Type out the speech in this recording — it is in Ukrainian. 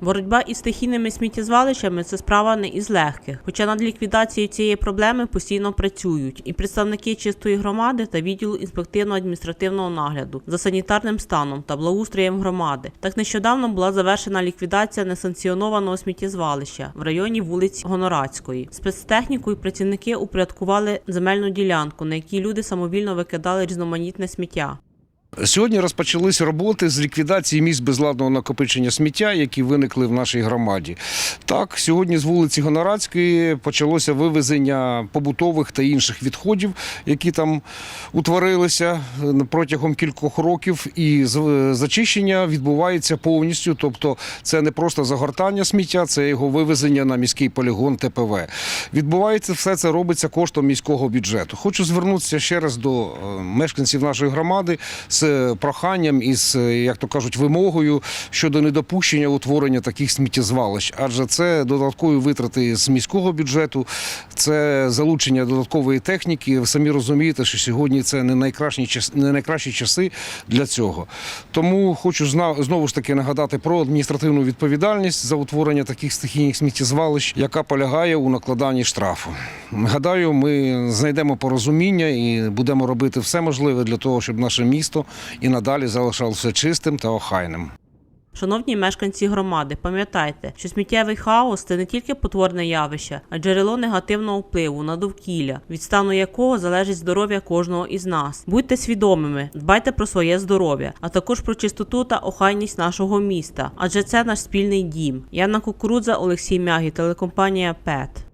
Боротьба із стихійними сміттєзвалищами це справа не із легких. Хоча над ліквідацією цієї проблеми постійно працюють і представники чистої громади та відділу інспективно-адміністративного нагляду за санітарним станом та благоустроєм громади. Так нещодавно була завершена ліквідація несанкціонованого сміттєзвалища в районі вулиць Гонорацької. Спецтехнікою працівники упорядкували земельну ділянку, на якій люди самовільно викидали різноманітне сміття. Сьогодні розпочалися роботи з ліквідації місць безладного накопичення сміття, які виникли в нашій громаді. Так, сьогодні з вулиці Гонорацької почалося вивезення побутових та інших відходів, які там утворилися е, протягом кількох років. І з- зачищення відбувається повністю. Тобто, це не просто загортання сміття, це його вивезення на міський полігон ТПВ. Відбувається все це робиться коштом міського бюджету. Хочу звернутися ще раз до е, мешканців нашої громади проханням і з, е, як то кажуть, вимогою щодо недопущення утворення таких сміттєзвалищ, адже це додаткові витрати з міського бюджету, це залучення додаткової техніки. Ви самі розумієте, що сьогодні це не найкращі не найкращі часи для цього. Тому хочу знову ж таки нагадати про адміністративну відповідальність за утворення таких стихійних сміттєзвалищ, яка полягає у накладанні штрафу. Гадаю, ми знайдемо порозуміння і будемо робити все можливе для того, щоб наше місто і надалі залишалося чистим та охайним. Шановні мешканці громади, пам'ятайте, що сміттєвий хаос це не тільки потворне явище, а джерело негативного впливу на довкілля, від стану якого залежить здоров'я кожного із нас. Будьте свідомими, дбайте про своє здоров'я, а також про чистоту та охайність нашого міста, адже це наш спільний дім. Яна Кукурудза, Олексій Мягі, телекомпанія ПЕТ.